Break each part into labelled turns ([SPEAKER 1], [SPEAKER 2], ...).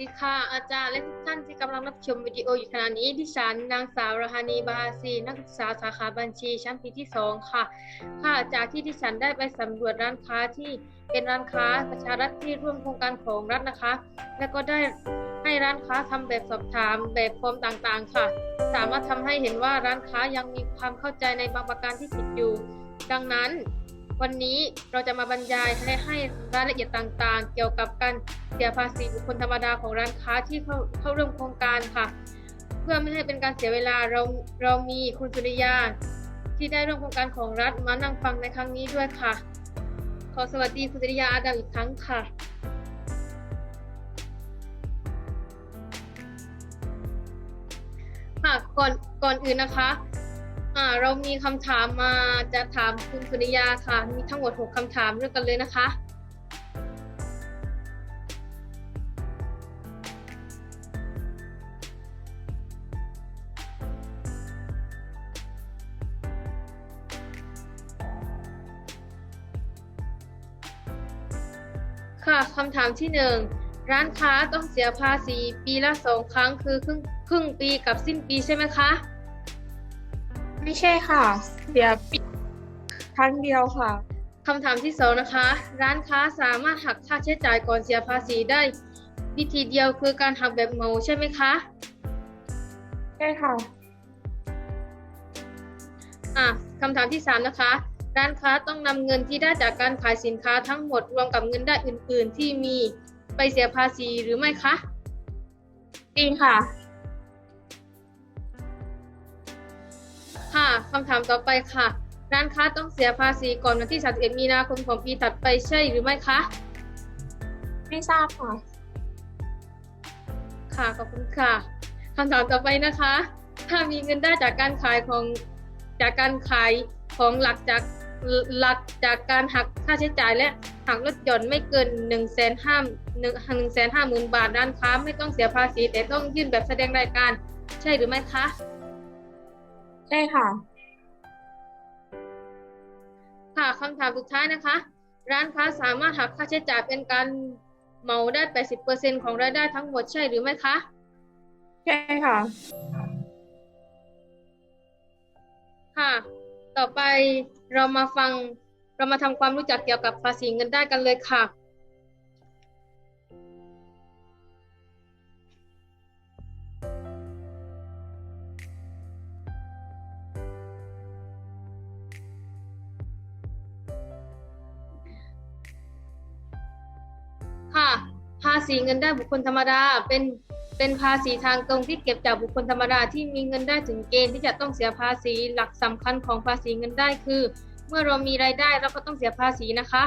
[SPEAKER 1] ดีค่ะ อาจารย์และทุกท่านที่กำลังรับชมวิดีโออยู่ขณะนี้ดิฉันนางสาวรหานีบาฮาซีนักศึกษาสาขาบัญชีชั้นปีที่สองค่ะ ค่ะจากที่ดิฉันได้ไปสำรวจร้านค้าที่เป็นร้านค้าประชารัฐที่ร่วมโครงการของรัฐนะคะ และก็ได้ให้ร้านค้าทำแบบสอบถามแบบฟอร์มต่างๆ ค่ะ สามารถทำให้เห็นว่าร้านค้ายังมีความเข้าใจในบางประการที่ผิดอยู่ ดังนั้น วันนี้เราจะมาบรรยายและให้รายละเอียดต่างๆ เกี่ยวกับการเสียภาษีบุคคลธรรมดาของร้านค้าที่เข้าเข้าร่วมโครงการค่ะ เพื่อไม่ให้เป็นการเสียเวลาเราเรามีคุณสุริยา ที่ได้ร่วมโครงการของรัฐมานั่งฟังในครั้งนี้ด้วยค่ะ ขอสวัสดีคุณสุริยาอาดามอีกครั้งค่ะค่ะก่อนก่อนอื่นนะคะ อ่าเรามีคำถามมาจะถามคุณสุริยาค่ะ มีทั้งหมด 6คำถามเรื่องกันเลยนะคะ ค่ะคำถามที่หนึ่งร้านค้าต้องเสียภาษีปีละสองครั้งคือครึ่งครึ่งปีกับสิ้นปีใช่ไหมคะ
[SPEAKER 2] ไม่ใช่ค่ะ เสียปีครั้งเดียวค่ะ
[SPEAKER 1] คำถามที่สองนะคะ ร้านค้าสามารถหักค่าใช้จ่ายก่อนเสียภาษีได้ วิธีเดียวคือการหักแบบเหมาใช่ไหมคะ
[SPEAKER 2] ใช่ค่ะ
[SPEAKER 1] อะคำถามที่สามนะคะ ร้านค้าต้องนำเงินที่ได้จากการขายสินค้าทั้งหมดรวมกับเงินได้อื่น ๆ ที่มีไปเสียภาษีหรือไม่คะ
[SPEAKER 2] จริงค่ะ
[SPEAKER 1] ค่ะคำถามต่อไปค่ะ ร้านค้าต้องเสียภาษีก่อนวันที่ 31 มีนาคมของปีถัดไปใช่หรือไม่คะ
[SPEAKER 2] ไม่ทราบค่ะ
[SPEAKER 1] ค่ะขอบคุณค่ะคำถามต่อไปนะคะ ถ้ามีเงินได้จากการขายของจากการขายของหลักจากหลักจากการหักค่าใช้จ่ายและหักลดหย่อนไม่เกิน1นึ่งแสนห้าหนึ่งหนึ่งแสนห้าหมื่นบาทร้านค้าไม่ต้องเสียภาษีแต่ต้องยื่นแบบแสดงรายการ ใช่หรือไม่คะ
[SPEAKER 2] ใช่ค่ะ
[SPEAKER 1] ค่ะคำถามสุดท้ายนะคะ ร้านค้าสามารถหักค่าใช้จ่ายเป็นการเหมาได้ 80%ของรายได้ทั้งหมดใช่หรือไม่คะ
[SPEAKER 2] ใช่ค่ะ
[SPEAKER 1] ค่ะ ต่อไปเรามาฟังเรามาทำความรู้จักเกี่ยวกับภาษีเงินได้กันเลยค่ะค่ะ ษีเงินได้บุคคลธรรมดา เป็นเป็นภาษีทางตรงที่เก็บจากบุคคลธรรมดาที่มีเงินได้ถึงเกณฑ์ที่จะต้องเสียภาษีหลักสำคัญของภาษีเงินได้คือ เมื่อเรามีรายได้เราก็ต้องเสียภาษีนะคะ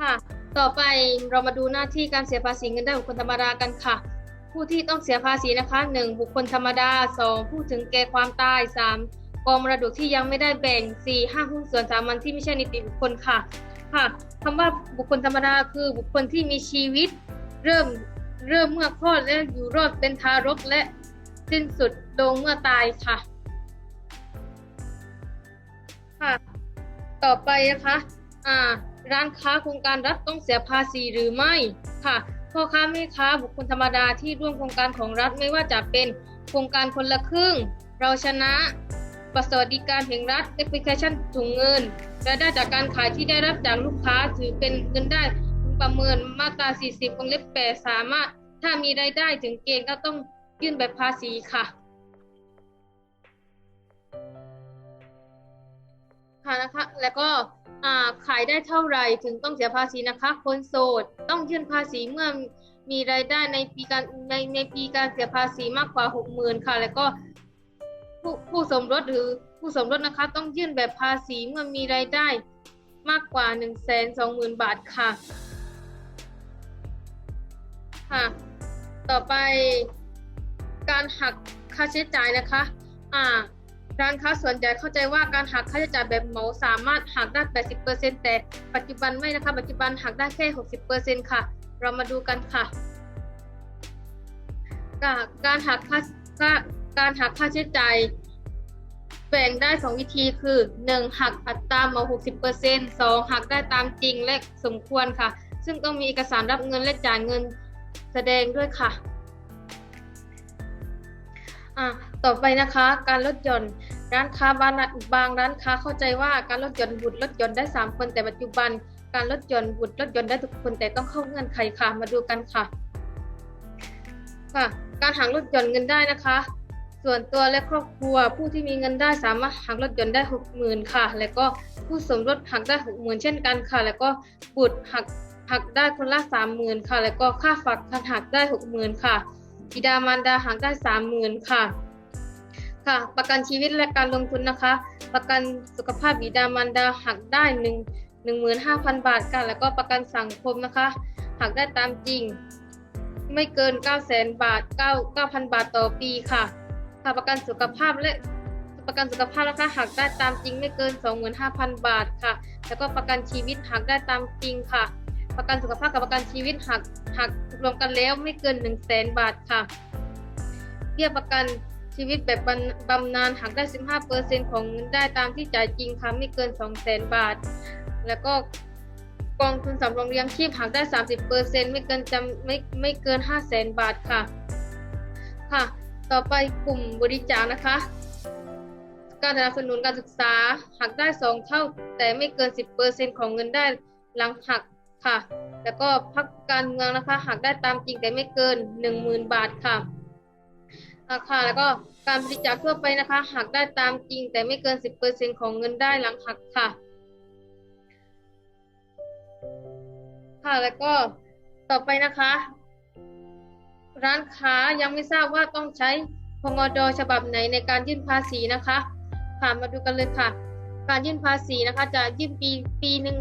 [SPEAKER 1] ค่ะต่อไปเรามาดูหน้าที่การเสียภาษีเงินได้บุคคลธรรมดากันค่ะ ผู้ที่ต้องเสียภาษีนะคะ 1. บุคคลธรรมดา 2. ผู้ถึงแก่ความตาย 3. กองมรดกที่ยังไม่ได้แบ่ง 4. ห้างหุ้นส่วนสามัญที่ไม่ใช่นิติบุคคลค่ะ ค่ะคำว่าบุคคลธรรมดาคือบุคคลที่มีชีวิต เริ่มเริ่มเมื่อคลอดและอยู่รอดเป็นทารกและสิ้นสุดลงเมื่อตายค่ะ ค่ะ ต่อไปนะคะอ่าร้านค้าโครงการรัฐต้องเสียภาษีหรือไม่ค่ะพ่อค้าแม่ค้าบุคคลธรรมดาที่ร่วมโครงการของรัฐไม่ว่าจะเป็นโครงการคนละครึ่ง เราชนะ บัตรสวัสดิการแห่งรัฐแอปพลิเคชันถุงเงินรายได้จากการขายที่ได้รับจากลูกค้าถือเป็นเงินได้ประเมินมาตรา 40วงเล็บ8สามารถ ถ้ามีรายได้ถึงเกณฑ์ก็ต้องยื่นแบบภาษีค่ะค่ะนะคะ แล้วก็ขายได้เท่าไหร่ถึงต้องเสียภาษีนะคะ คนโสดต้องยื่นภาษีเมื่อมีรายได้ในปีการในในปีการเสียภาษีมากกว่าหกหมื่นค่ะ แล้วก็ ผู้ผู้สมรสหรือผู้สมรสนะคะต้องยื่นแบบภาษีเมื่อมีรายได้มากกว่าหนึ่งแสนสองหมื่นบาทค่ะ ค่ะ ต่อไปการหักค่าใช้จ่ายนะคะ อ่า ร้านค้าส่วนใหญ่เข้าใจว่าการหักค่าใช้จ่ายแบบเหมาสามารถหักได้ 80%แต่ปัจจุบันไม่นะคะ ปัจจุบันหักได้แค่ 60%ค่ะ เรามาดูกันค่ะ การหักค่า การหักค่าใช้จ่ายแบ่งได้สองวิธีคือหนึ่งหักอัตรามาหกสิบเปอร์เซ็นต์สองหักได้ตามจริงและสมควรค่ะ ซึ่งต้องมีเอกสารรับเงินและจ่ายเงินแสดงด้วยค่ะะต่อไปนะคะการลดหย่อนร้านค้าบางร้านบางร้านค้าเข้าใจว่าการลดหย่อนบุตรลดหย่อนได้ 3 คนแต่ปัจจุบัน การลดหย่อนบุตรลดหย่อนได้ทุกคนแต่ต้องเข้าเงื่อนไขค่ะมาดูกันค่ะค่ะ การหักลดหย่อนเงินได้นะคะ ส่วนตัวและครอบครัวผู้ที่มีเงินได้สามารถหักลดหย่อนได้หกหมื่นค่ะ แล้วก็ผู้สมรสหักได้หกหมื่นเช่นกันค่ะ แล้วก็บุตรหักหักได้คนละสามหมื่นค่ะ แล้วก็ค่าฝากคันหักได้หกหมื่นค่ะบิดามารดาหักได้สามหมื่นค่ะ ค่ะ ประกันชีวิตและการลงทุนนะคะ ประกันสุขภาพบิดามารดาหักได้หนึ่งหนึ่งหมื่นห้าพันบาทค่ะ แล้วก็ประกันสังคมนะคะ หักได้ตามจริง ไม่เกิน 9 0 0 0 0 0 บาท 9 9,000 บาทต่อปีค่ะ ค่ะประกันสุขภาพและประกันสุขภาพนะคะหักได้ตามจริงไม่เกิน 25,000 บาทค่ะ แล้วก็ประกันชีวิตหักได้ตามจริงค่ะ ประกันสุขภาพกับประกันชีวิตหักหักรวมกันแล้วไม่เกิน 1 0 0 0 0แบาทค่ะเบี้ยประกันชีวิตแบบบำบำนาญหักได้ 15%ของเงินได้ตามที่จ่ายจริงค่ะไม่เกิน 2 0 0 0 0 0บาท แล้วก็กองทุนสำรองเลี้ยงชีพหักได้ 30%ไม่เกินจำไม่ไม่เกิน 5 0 0 0 0 0บาทค่ะ ค่ะ ต่อไปกลุ่มบริจาคนะคะ การสนับสนุนการศึกษาหักได้ 2 เท่า แต่ไม่เกิน 10%ของเงินได้หลังหักค่ะ แล้วก็พักการเมืองนะคะหักได้ตามจริงแต่ไม่เกิน 10,000 บาทค่ะค่ะแล้วก็การบริจาคทั่วไปนะคะหักได้ตามจริง แต่ไม่เกิน 10%ของเงินได้หลังหักค่ะ ค่ะแล้วก็ต่อไปนะคะ ร้านค้ายังไม่ทราบว่าต้องใช้พงดฉบับไหนในการยื่นภาษีนะคะค่ะมาดูกันเลยค่ะ การยื่นภาษีนะคะ จะยื่นปีปีหนึ่ง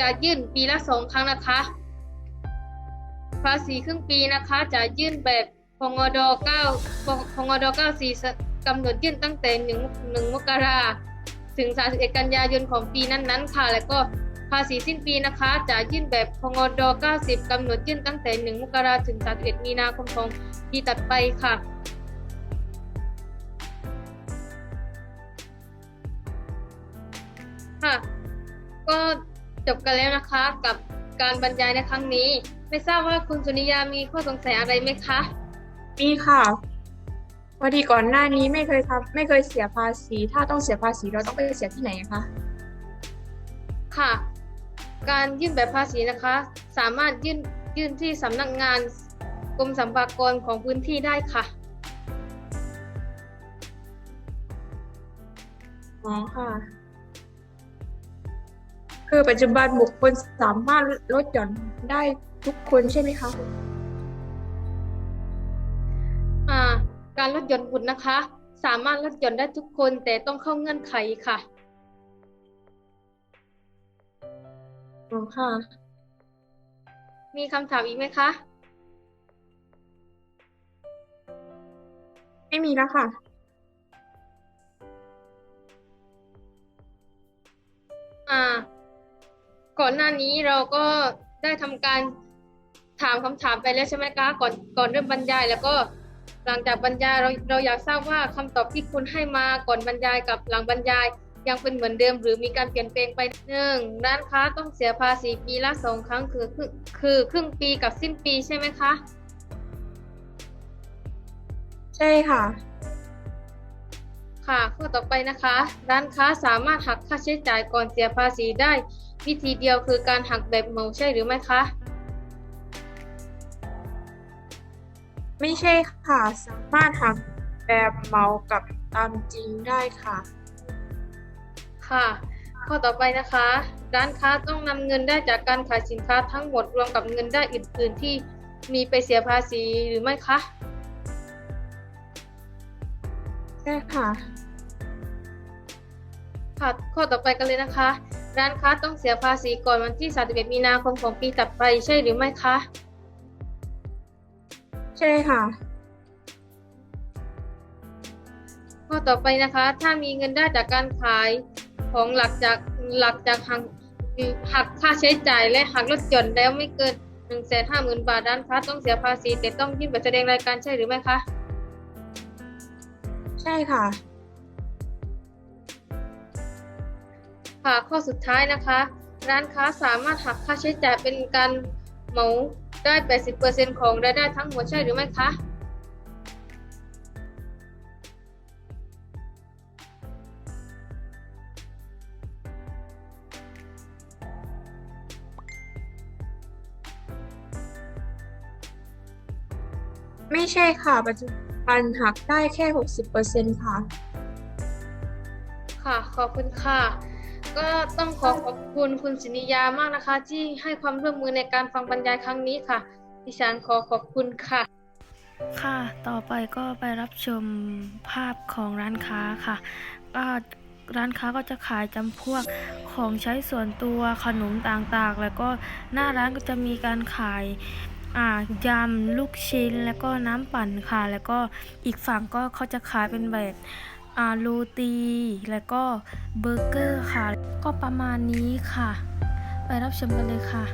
[SPEAKER 1] จะยื่นปีละสองครั้งนะคะ ภาษีครึ่งปีนะคะ จะยื่นแบบพงดเก้าพงดเก้าสี่กำหนดยื่นตั้งแต่หนึ่งหนึ่งมกราถึง 31 กันยายนของปีนั้นๆ ค่ะ แล้วก็ ภาษีสิ้นปีนะคะ จะยื่นแบบพงด90 กำหนดยื่นตั้งแต่ 1 มกราถึง 31 มีนาคมของปีตัดไปค่ะค่ะ ก็จบกันแล้วนะคะกับการบรรยายในครั้งนี้ ไม่ทราบว่าคุณสุนิยามีข้อสงสัยอะไรไหมคะ
[SPEAKER 2] มีค่ะพอดีก่อนหน้านี้ไม่เคยทำไม่เคยเสียภาษี ถ้าต้องเสียภาษีเราต้องไปเสียที่ไหนคะ
[SPEAKER 1] ค่ะ การยื่นแบบภาษีนะคะ สามารถยื่นยื่นที่สำนักงานกรมสรรพากรของพื้นที่ได้ค่ะ
[SPEAKER 2] อ๋อค่ะ คือปัจจุบันบุคคลสามารถลดหย่อนได้ทุกคนใช่ไหมคะ
[SPEAKER 1] อ่าการลดหย่อนบุตรนะคะ สามารถลดหย่อนได้ทุกคนแต่ต้องเข้าเงื่อนไขค่ะ
[SPEAKER 2] อ๋อค่ะ
[SPEAKER 1] มีคำถามอีกไหมคะ
[SPEAKER 2] ไม่มีแล้วค่ะ
[SPEAKER 1] อ่า ก่อนหน้านี้เราก็ได้ทำการถามคำถามไปแล้วใช่ไหมคะก่อนก่อนเริ่มบรรยาย แล้วก็หลังจากบรรยายเราเราอยากทราบว่าคำตอบที่คุณให้มาก่อนบรรยายกับหลังบรรยาย ยังเป็นเหมือนเดิมหรือมีการเปลี่ยนแปลงไปหนึ่งร้านค้าต้องเสียภาษีปีละสองครั้งคือคือคือครึ่งปีกับสิ้นปีใช่ไหมคะ
[SPEAKER 2] ใช่ค่ะ
[SPEAKER 1] ค่ะข้อต่อไปนะคะ ร้านค้าสามารถหักค่าใช้จ่ายก่อนเสียภาษีได้ วิธีเดียวคือการหักแบบเหมาใช่หรือไม่คะ
[SPEAKER 2] ไม่ใช่ค่ะ สามารถหักแบบเหมากับตามจริงได้ค่ะ
[SPEAKER 1] ค่ะ ข้อต่อไปนะคะ ร้านค้าต้องนำเงินได้จากการขายสินค้าทั้งหมดรวมกับเงินได้อื่น ๆ ที่มีไปเสียภาษีหรือไม่คะ
[SPEAKER 2] ใช่ค่ะ
[SPEAKER 1] ค่ะข้อต่อไปกันเลยนะคะ ร้านค้าต้องเสียภาษีก่อนวันที่ 31 มีนาคมของปีถัดไปใช่หรือไม่คะ
[SPEAKER 2] ใช่ค่ะ
[SPEAKER 1] ข้อต่อไปนะคะ ถ้ามีเงินได้จากการขาย ของหลักจากหลักจากหักหักค่าใช้จ่ายและหักลดหย่อนแล้วไม่เกิน1 5 0 0 0 0บาทร้านค้าต้องเสียภาษีแต่ต้องยื่นแบบแสดงรายการใช่หรือไม่คะ
[SPEAKER 2] ใช่ค่ะ
[SPEAKER 1] ค่ะข้อสุดท้ายนะคะ ร้านค้าสามารถหักค่าใช้จ่ายเป็นการเหมาได้ 80%ของรายได้ทั้งหมดใช่หรือไม่คะ
[SPEAKER 2] ไม่ใช่ค่ะ ปัจจุบันหักได้แค่หกสิบเปอร์เซ็นต์ค่ะ
[SPEAKER 1] ค่ะ ขอบคุณค่ะ ก็ต้องขอขอบคุณคุณสินิยามากนะคะ ที่ให้ความร่วมมือในการฟังบรรยายครั้งนี้ค่ะ ดิฉันขอขอบคุณค่ะ
[SPEAKER 3] ค่ะ ต่อไปก็ไปรับชมภาพของร้านค้าค่ะก็ร้านค้าก็จะขายจำพวกของใช้ส่วนตัวขนมต่างๆ แล้วก็หน้าร้านก็จะมีการขายอ่า ยำลูกชิ้นแล้วก็น้ำปั่นค่ะ แล้วก็อีกฝั่งก็เขาจะขายเป็นแบบอาโรตี แล้วก็เบอร์เกอร์ค่ะ ก็ประมาณนี้ค่ะ ไปรับชมกันเลยค่ะ